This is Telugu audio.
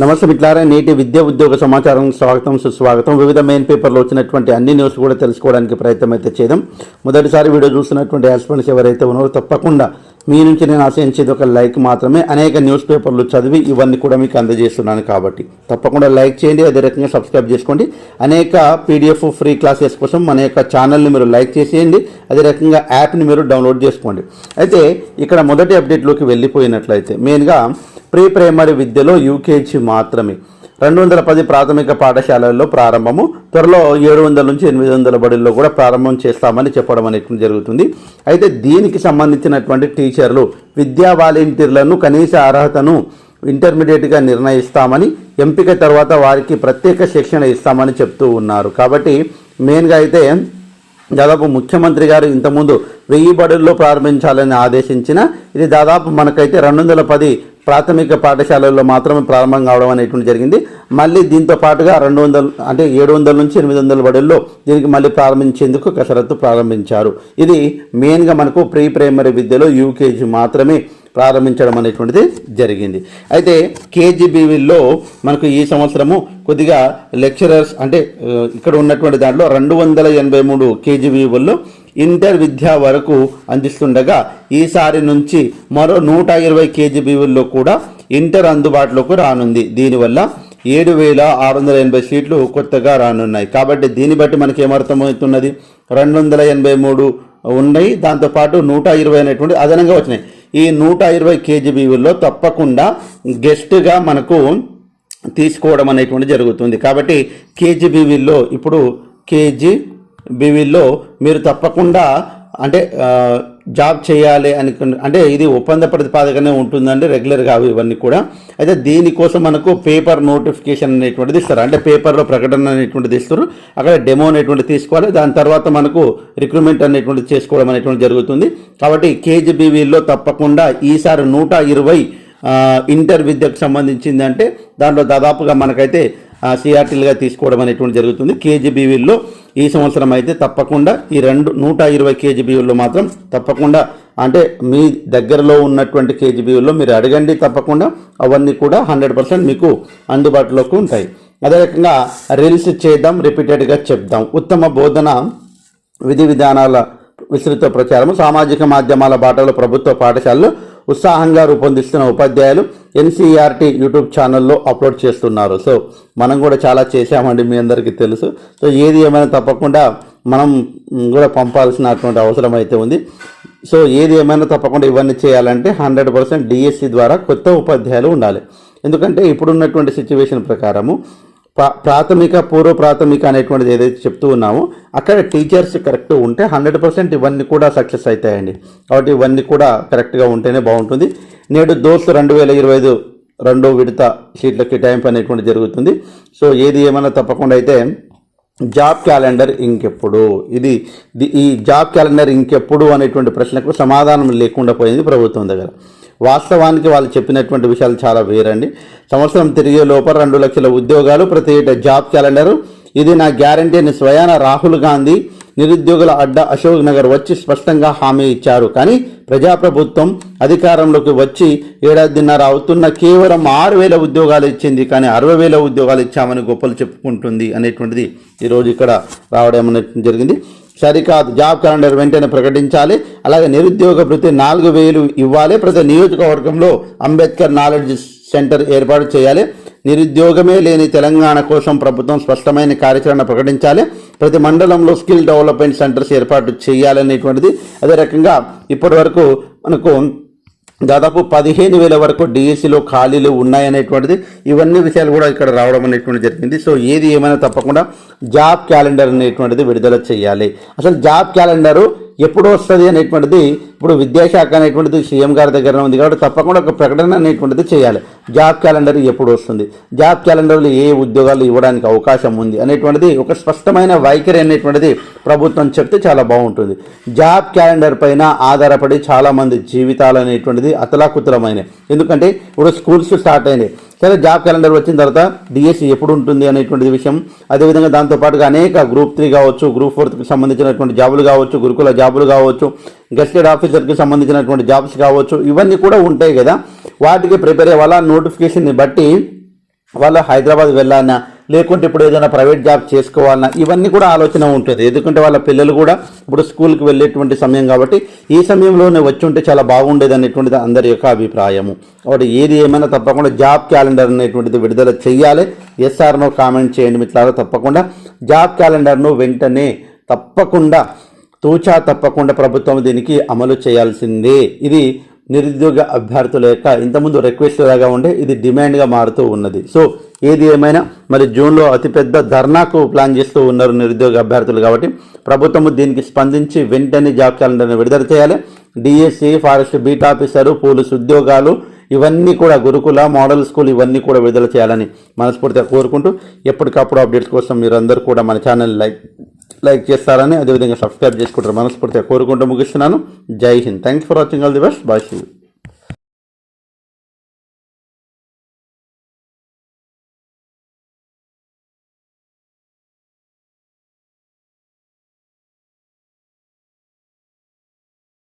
నమస్తే మిట్లారా నేటి విద్యా ఉద్యోగ సమాచారం స్వాగతం సుస్వాగతం. వివిధ మెయిన్ పేపర్లో వచ్చినటువంటి అన్ని న్యూస్ కూడా తెలుసుకోవడానికి ప్రయత్నం అయితే చేద్దాం. మొదటిసారి వీడియో చూస్తున్నటువంటి యాస్పిరెంట్స్ ఎవరైతే ఉన్నారో తప్పకుండా మీ నుంచి నేను ఆశించేది ఒక లైక్ మాత్రమే. అనేక న్యూస్ పేపర్లు చదివి ఇవన్నీ కూడా మీకు అందజేస్తున్నాను కాబట్టి తప్పకుండా లైక్ చేయండి అదే రకంగా సబ్స్క్రైబ్ చేసుకోండి. అనేక పీడిఎఫ్ ఫ్రీ క్లాసెస్ కోసం మన యొక్క ఛానల్ని మీరు లైక్ చేసేయండి అదే రకంగా యాప్ని మీరు డౌన్లోడ్ చేసుకోండి. అయితే ఇక్కడ మొదటి అప్డేట్లోకి వెళ్ళిపోయినట్లయితే మెయిన్గా ప్రీ ప్రైమరీ విద్యలో యూకేజీ మాత్రమే. రెండు వందల పది ప్రాథమిక పాఠశాలల్లో ప్రారంభము. త్వరలో ఏడు వందల నుంచి ఎనిమిది వందల బడుల్లో కూడా ప్రారంభం చేస్తామని చెప్పడం అనేది జరుగుతుంది. అయితే దీనికి సంబంధించినటువంటి టీచర్లు విద్యా వాలంటీర్లను కనీస అర్హతను ఇంటర్మీడియట్గా నిర్ణయిస్తామని ఎంపిక తర్వాత వారికి ప్రత్యేక శిక్షణ ఇస్తామని చెప్తూ ఉన్నారు. కాబట్టి మెయిన్గా అయితే దాదాపు ముఖ్యమంత్రి గారు ఇంతకుముందు వెయ్యి బడుల్లో ప్రారంభించాలని ఆదేశించిన ఇది దాదాపు మనకైతే రెండు వందల పది ప్రాథమిక పాఠశాలల్లో మాత్రమే ప్రారంభం కావడం అనేటువంటి జరిగింది. మళ్ళీ దీంతో పాటుగా రెండు వందల అంటే ఏడు వందల నుంచి ఎనిమిది వందల బడుల్లో దీనికి మళ్ళీ ప్రారంభించేందుకు కసరత్తు ప్రారంభించారు. ఇది మెయిన్గా మనకు ప్రీ ప్రైమరీ విద్యలో యూకేజీ మాత్రమే ప్రారంభించడం అనేటువంటిది జరిగింది. అయితే కేజీబీవీల్లో మనకు ఈ సంవత్సరము కొద్దిగా లెక్చరర్స్ అంటే ఇక్కడ ఉన్నటువంటి దాంట్లో రెండు వందల ఎనభై మూడు కేజీబీవీల్లో ఇంటర్ విద్య వరకు అందిస్తుండగా ఈసారి నుంచి మరో నూట ఇరవై కేజీ బీవుల్లో కూడా ఇంటర్ అందుబాటులోకి రానుంది. దీనివల్ల ఏడు వేల ఆరు వందల ఎనభై సీట్లు కొత్తగా రానున్నాయి. కాబట్టి దీన్ని బట్టి మనకి ఏమర్థమవుతున్నది? రెండు వందల ఎనభై మూడు ఉన్నాయి. దాంతోపాటు నూట ఇరవై అనేటువంటి అదనంగా వచ్చినాయి. ఈ నూట ఇరవై కేజీబీవీల్లో తప్పకుండా గెస్ట్గా మనకు తీసుకోవడం అనేటువంటి జరుగుతుంది. కాబట్టి కేజీబీవీల్లో ఇప్పుడు కేజీ బీవీల్లో మీరు తప్పకుండా అంటే జాబ్ చేయాలి అని అంటే ఇది ఒప్పంద ప్రతిపాదకనే ఉంటుందండి రెగ్యులర్గా అవి ఇవన్నీ కూడా. అయితే దీనికోసం మనకు పేపర్ నోటిఫికేషన్ అనేటువంటిది ఇస్తారు. అంటే పేపర్లో ప్రకటన అనేటువంటిది ఇస్తారు. అక్కడ డెమో అనేటువంటిది తీసుకోవాలి. దాని తర్వాత మనకు రిక్రూట్మెంట్ అనేటువంటిది చేసుకోవడం అనేటువంటి జరుగుతుంది. కాబట్టి కేజీబీవీలో తప్పకుండా ఈసారి నూట ఇరవై ఇంటర్ విద్యకు సంబంధించింది అంటే దాంట్లో దాదాపుగా మనకైతే సిఆర్టీలుగా తీసుకోవడం అనేటువంటి జరుగుతుంది. కేజీబీవీల్లో ఈ సంవత్సరం అయితే తప్పకుండా ఈ రెండు నూట ఇరవై కేజీబీవీల్లో మాత్రం తప్పకుండా అంటే మీ దగ్గరలో ఉన్నటువంటి కేజీబీవీల్లో మీరు అడగండి తప్పకుండా. అవన్నీ కూడా హండ్రెడ్ పర్సెంట్ మీకు అందుబాటులోకి ఉంటాయి. అదే రకంగా రీల్స్ చేద్దాం రిపీటెడ్గా చెప్దాం. ఉత్తమ బోధన విధి విధానాల విస్తృత ప్రచారం సామాజిక మాధ్యమాల బాటలో ప్రభుత్వ పాఠశాలలు ఉత్సాహంగా రూపొందిస్తున్న ఉపాధ్యాయులు ఎన్సీఆర్టీ యూట్యూబ్ ఛానల్లో అప్లోడ్ చేస్తున్నారు. సో మనం కూడా చాలా చేశామండి మీ అందరికీ తెలుసు. సో ఏది ఏమైనా తప్పకుండా మనం కూడా పంపాల్సినటువంటి అవసరం అయితే ఉంది. సో ఏది ఏమైనా తప్పకుండా ఇవన్నీ చేయాలంటే హండ్రెడ్ పర్సెంట్ డిఎస్సి ద్వారా కొత్త ఉపాధ్యాయులు ఉండాలి. ఎందుకంటే ఇప్పుడున్నటువంటి సిచ్యువేషన్ ప్రకారము ప్రాథమిక పూర్వ ప్రాథమిక అనేటువంటిది ఏదైతే చెప్తూ ఉన్నామో అక్కడ టీచర్స్ కరెక్ట్ ఉంటే హండ్రెడ్ పర్సెంట్ ఇవన్నీ కూడా సక్సెస్ అవుతాయండి కాబట్టి ఇవన్నీ కూడా కరెక్ట్గా ఉంటేనే బాగుంటుంది. నేడు దోస్తు రెండు వేల ఇరవై ఐదు రెండో విడత షీట్ల కేటాయింపు అనేటువంటి జరుగుతుంది. సో ఏది ఏమైనా తప్పకుండా అయితే జాబ్ క్యాలెండర్ ఇంకెప్పుడు? ఇది ఈ జాబ్ క్యాలెండర్ ఇంకెప్పుడు అనేటువంటి ప్రశ్నకు సమాధానం లేకుండా పోయింది ప్రభుత్వం దగ్గర. వాస్తవానికి వాళ్ళు చెప్పినటువంటి విషయాలు చాలా వేరండి. సంవత్సరం తిరిగే లోపల రెండు లక్షల ఉద్యోగాలు ప్రతి ఏటా జాబ్ క్యాలెండర్. ఇది నా గ్యారంటీ అని స్వయాన రాహుల్ గాంధీ నిరుద్యోగుల అడ్డ అశోక్ నగర్ వచ్చి స్పష్టంగా హామీ ఇచ్చారు. కానీ ప్రజాప్రభుత్వం అధికారంలోకి వచ్చి ఏడాదిన్నర అవుతున్న కేవలం ఆరు వేల ఉద్యోగాలు ఇచ్చింది. కానీ అరవై వేల ఉద్యోగాలు ఇచ్చామని గొప్పలు చెప్పుకుంటుంది అనేటువంటిది ఈరోజు ఇక్కడ రావడం అనేది జరిగింది. సరికాదు. జాబ్ క్యాలెండర్ వెంటనే ప్రకటించాలి. అలాగే నిరుద్యోగ ప్రతి నాలుగు వేలు ఇవ్వాలి. ప్రతి నియోజకవర్గంలో అంబేద్కర్ నాలెడ్జ్ సెంటర్ ఏర్పాటు చేయాలి. నిరుద్యోగమే లేని తెలంగాణ కోసం ప్రభుత్వం స్పష్టమైన కార్యాచరణ ప్రకటించాలి. ప్రతి మండలంలో స్కిల్ డెవలప్మెంట్ సెంటర్స్ ఏర్పాటు చేయాలనేటువంటిది. అదే రకంగా ఇప్పటి వరకు మనకు దాదాపు పదిహేను వేల వరకు డిఎస్సిలో ఖాళీలు ఉన్నాయనేటువంటిది ఇవన్నీ విషయాలు కూడా ఇక్కడ రావడం అనేటువంటి జరిగింది. సో ఏది ఏమైనా తప్పకుండా జాబ్ క్యాలెండర్ అనేటువంటిది విడుదల చేయాలి. అసలు జాబ్ క్యాలెండరు ఎప్పుడు వస్తుంది అనేటువంటిది ఇప్పుడు విద్యాశాఖ అనేటువంటిది సీఎం గారి దగ్గర ఉంది కాబట్టి తప్పకుండా ఒక ప్రకటన అనేటువంటిది చేయాలి. జాబ్ క్యాలెండర్ ఎప్పుడు వస్తుంది? జాబ్ క్యాలెండర్లో ఏ ఉద్యోగాలు ఇవ్వడానికి అవకాశం ఉంది అనేటువంటిది ఒక స్పష్టమైన వైఖరి అనేటువంటిది ప్రభుత్వం చెప్తే చాలా బాగుంటుంది. జాబ్ క్యాలెండర్ పైన ఆధారపడి చాలామంది జీవితాలు అనేటువంటిది అతలాకుతలమైనవి ఎందుకంటే ఇప్పుడు స్కూల్స్ స్టార్ట్ అయినాయి. సరే జాబ్ క్యాలెండర్ వచ్చిన తర్వాత డిఎస్సి ఎప్పుడు ఉంటుంది అనేటువంటి విషయం. అదేవిధంగా దాంతోపాటుగా అనేక గ్రూప్ త్రీ కావచ్చు గ్రూప్ ఫోర్త్కి సంబంధించినటువంటి జాబులు కావచ్చు గురుకుల జాబులు కావచ్చు గెస్టెడ్ ఆఫీసర్కి సంబంధించినటువంటి జాబ్స్ కావచ్చు ఇవన్నీ కూడా ఉంటాయి కదా. వాటికి ప్రిపేర్ అయ్యే నోటిఫికేషన్ని బట్టి వాళ్ళు హైదరాబాద్ వెళ్ళాలన్నా లేకుంటే ఇప్పుడు ఏదైనా ప్రైవేట్ జాబ్ చేసుకోవాలన్నా ఇవన్నీ కూడా ఆలోచన ఉంటుంది. ఎందుకంటే వాళ్ళ పిల్లలు కూడా ఇప్పుడు స్కూల్కి వెళ్ళేటువంటి సమయం కాబట్టి ఈ సమయంలోనే వచ్చి ఉంటే చాలా బాగుండేది అనేటువంటిది అందరి యొక్క అభిప్రాయము. కాబట్టి ఏది ఏమైనా తప్పకుండా జాబ్ క్యాలెండర్ అనేటువంటిది విడుదల చేయాలి ఎస్ఆర్నో కామెంట్ చేయండి మిత్రులారా తప్పకుండా. జాబ్ క్యాలెండర్ను వెంటనే తప్పకుండా తూచా తప్పకుండా ప్రభుత్వం దీనికి అమలు చేయాల్సిందే. ఇది నిరుద్యోగ అభ్యర్థుల యొక్క ఇంతకుముందు రిక్వెస్ట్ లాగా ఉండే ఇది డిమాండ్గా మారుతూ ఉన్నది. సో ఏది ఏమైనా మరి జూన్లో అతిపెద్ద ధర్నాకు ప్లాన్ చేస్తూ ఉన్నారు నిరుద్యోగ అభ్యర్థులు కాబట్టి ప్రభుత్వము దీనికి స్పందించి వెంటనే జాబ్ క్యాలెండర్ని విడుదల చేయాలి. DSC forest beat officer police ఉద్యోగాలు ఇవన్నీ కూడా గురుకుల మోడల్ స్కూల్ ఇవన్నీ కూడా విడుదల చేయాలని మనస్ఫూర్తిగా కోరుకుంటూ ఎప్పటికప్పుడు అప్డేట్స్ కోసం మీరందరూ కూడా మన ఛానల్ లైక్ లైక్ చేస్తారని అదేవిధంగా సబ్స్క్రైబ్ చేసుకుంటారు మనస్ఫూర్తిగా కోరుకుంటూ ముగిస్తున్నాను. జై Hind. Thanks for watching all the best bye see